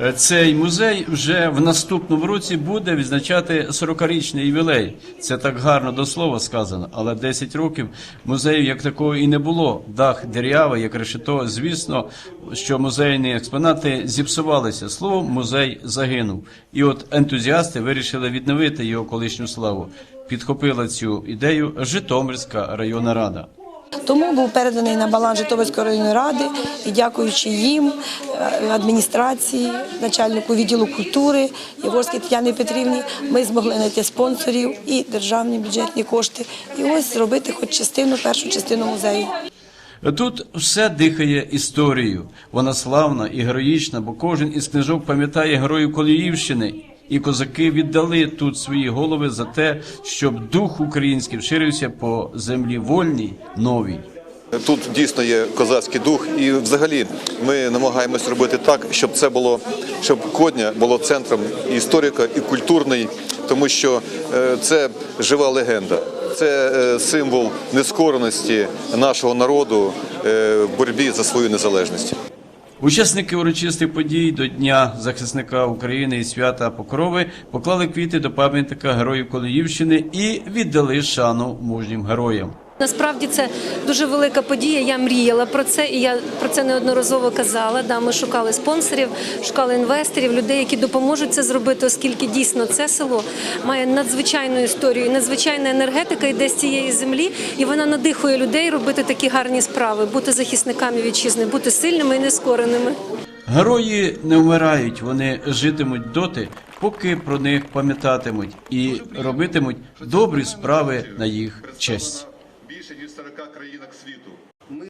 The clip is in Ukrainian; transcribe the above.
Е, Цей музей вже в наступному році буде відзначати 40-річний ювілей. Це так гарно до слова сказано, але 10 років музею як такого і не було. Дах дерявий, як решето. Звісно, що музейні експонати зіпсувалися. Словом, музей загинув. І от ентузіасти вирішили відновити його колишню славу. Підхопила цю ідею Житомирська районна рада. Тому був переданий на баланс Житомирської районної ради і дякуючи їм, е, адміністрації, начальнику відділу культури Єворській Тетяні Петрівні, ми змогли знайти спонсорів і державні бюджетні кошти. І ось зробити хоч частину, першу частину музею. Тут все дихає історією. Вона славна і героїчна, бо кожен із книжок пам'ятає героїв Коліївщини. І козаки віддали тут свої голови за те, щоб дух український вширився по землі вольній, новій. Тут дійсно є козацький дух, і взагалі ми намагаємось робити так, щоб це було, щоб Кодня було центром і історико, і культурний, тому що е, це жива легенда, це е, символ нескореності нашого народу е, в боротьбі за свою незалежність. Учасники урочистих подій до Дня захисника України і свята Покрови поклали квіти до пам'ятника героїв Коліївщини і віддали шану мужнім героям. Насправді це дуже велика подія. Я мріяла про це, і я про це неодноразово казала. Да, ми шукали спонсорів, шукали інвесторів, людей, які допоможуть це зробити, оскільки дійсно це село має надзвичайну історію, надзвичайна енергетика йде з цієї землі, і вона надихує людей робити такі гарні справи, бути захисниками вітчизни, бути сильними і нескореними. Герої не вмирають, вони житимуть доти, поки про них пам'ятатимуть і робитимуть добрі справи на їх честь. Більше ніж 40 країнах світу